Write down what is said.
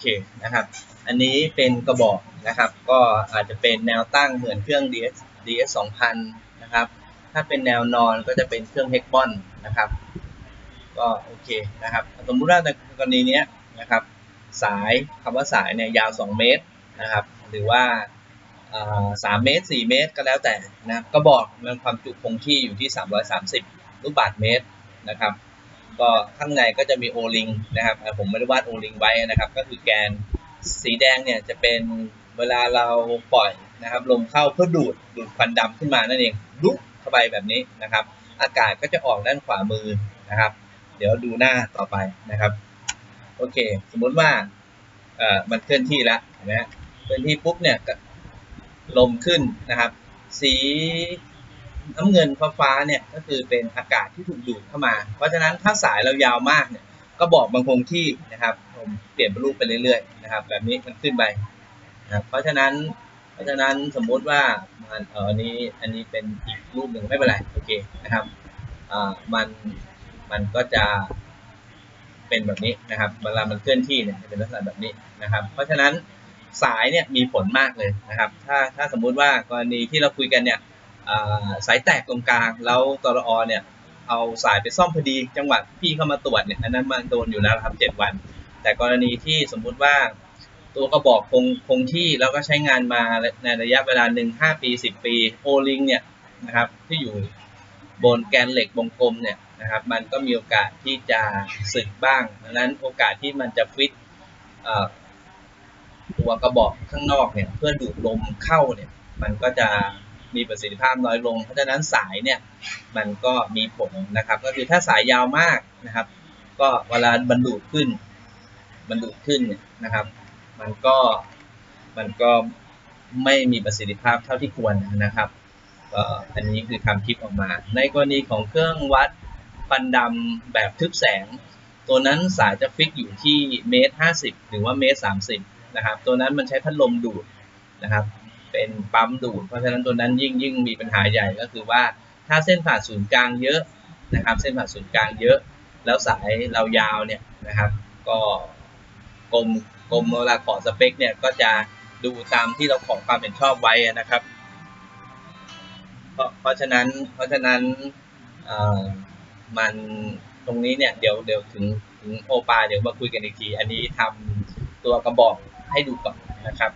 เคนะครับ อันนี้เป็นกระบอกนะครับ ก็อาจจะเป็นแนวตั้งเหมือนเครื่อง DS DS 2000นะครับ ถ้าเป็นแนวนอนก็จะเป็นเครื่อง h e x b o n นะครับ ก็โอเคนะครับ สมมุติว่าในกรณีนี้นะครับ สายคำว่าสายเนี่ยยาว 2 เมตรนะครับ หรือว่าอ่า3เมตร 4 เมตรก็แล้วแต่นะรับก็บอกมันความจุคงที่อยู่ที่ 330 ลูกบาศก์เมตรนะครับ ก็ข้างในก็จะมีโอลิงนะครับอ่ผมไม่ได้วาดโอลิงไว้นะครับ ก็คือแกนสีแดงเนี่ยจะเป็นเวลาเราปล่อยนะครับลมเข้าเพื่อดูดดูดควันดำขึ้นมานั่นเองลุกเข้าไปแบบนี้นะครับ อากาศก็จะออกด้านขวามือนะครับ เดี๋ยวดูหน้าต่อไปนะครับโอเค สมมุติว่าเอ่อมันเคลื่อนที่แล้วเห็นไหมฮะเคลื่อนที่ปุ๊บเนี่ยลมขึ้นนะครับ สี น้ำเงินฟ้าฟ้าเนี่ยก็คือเป็นอากาศที่ถูกดูดเข้ามา เพราะฉะนั้นถ้าสายเรายาวมากเนี่ยก็บอกบางคงที่นะครับผมเปลี่ยนรูปไปเรื่อยๆนะครับ แบบนี้มันขึ้นไปนะครับเพราะฉะนั้น เพราะฉะนั้นสมมุติว่ามันเอออันนี้อันนี้เป็นอีกรูปหนึ่งไม่เป็นไรโอเคนะครับอ่ามันมันก็จะเป็นแบบนี้นะครับเวลามันเคลื่อนที่เนี่ยจะเป็นลักษณะแบบนี้นะครับ เพราะฉะนั้นสายเนี่ยมีผลมากเลยนะครับ ถ้าถ้าสมมุติว่ากรณีที่เราคุยกันเนี่ย สายแตกตรงกลางแล้วตรอเนี่ยเอาสายไปซ่อมพอดีจังหวะพี่เข้ามาตรวจเนี่ยอันนั้นมันโดนอยู่แล้วครับเจ็ดวัน แต่กรณีที่สมมุติว่าตัวกระบอกคงคงที่แล้วก็ใช้งานมาในระยะเวลาหนึ่งห้าปีสิบปีโอลิงเนี่ยนะครับที่อยู่บนแกนเหล็กวงกลมเนี่ยนะครับมันก็มีโอกาสที่จะสึกบ้างดังนั้นโอกาสที่มันจะฟิตตัวกระบอกข้างนอกเนี่ยเพื่อดูดลมเข้าเนี่ยมันก็จะ มีประสิทธิภาพน้อยลง เพราะฉะนั้นสายเนี่ยมันก็มีผลนะครับ ก็คือถ้าสายยาวมากนะครับ ก็เวลาบรรดูดขึ้นบรรดูดขึ้นเนี่ยนะครับ มันก็มันก็ไม่มีประสิทธิภาพเท่าที่ควรนะครับอันนี้คือคำคิดออกมา ในกรณีของเครื่องวัดควันดำแบบทึบแสง ตัวนั้นสายจะฟิกอยู่ที่เมตรห้าสิบหรือว่าเมตรสามสิบนะครับ ตัวนั้นมันใช้พัดลมดูดนะครับ เป็นปั๊มดูด เพราะฉะนั้นตัวนั้นยิ่งยิ่งมีปัญหาใหญ่ก็คือว่าถ้าเส้นผ่านศูนย์กลางเยอะนะครับ เส้นผ่านศูนย์กลางเยอะ แล้วสายเรายาวเนี่ยนะครับ ก็กรมกรมเวลาขอสเปคเนี่ยก็จะดูตามที่เราขอความเป็นชอบไว้นะครับ เพราะเพราะฉะนั้นเพราะฉะนั้นมันตรงนี้เนี่ยเดี๋ยวเดี๋ยวถึงถึงโอปาเดี๋ยวมาคุยกันอีกที อันนี้ทำตัวกระบอกให้ดูก่อนนะครับ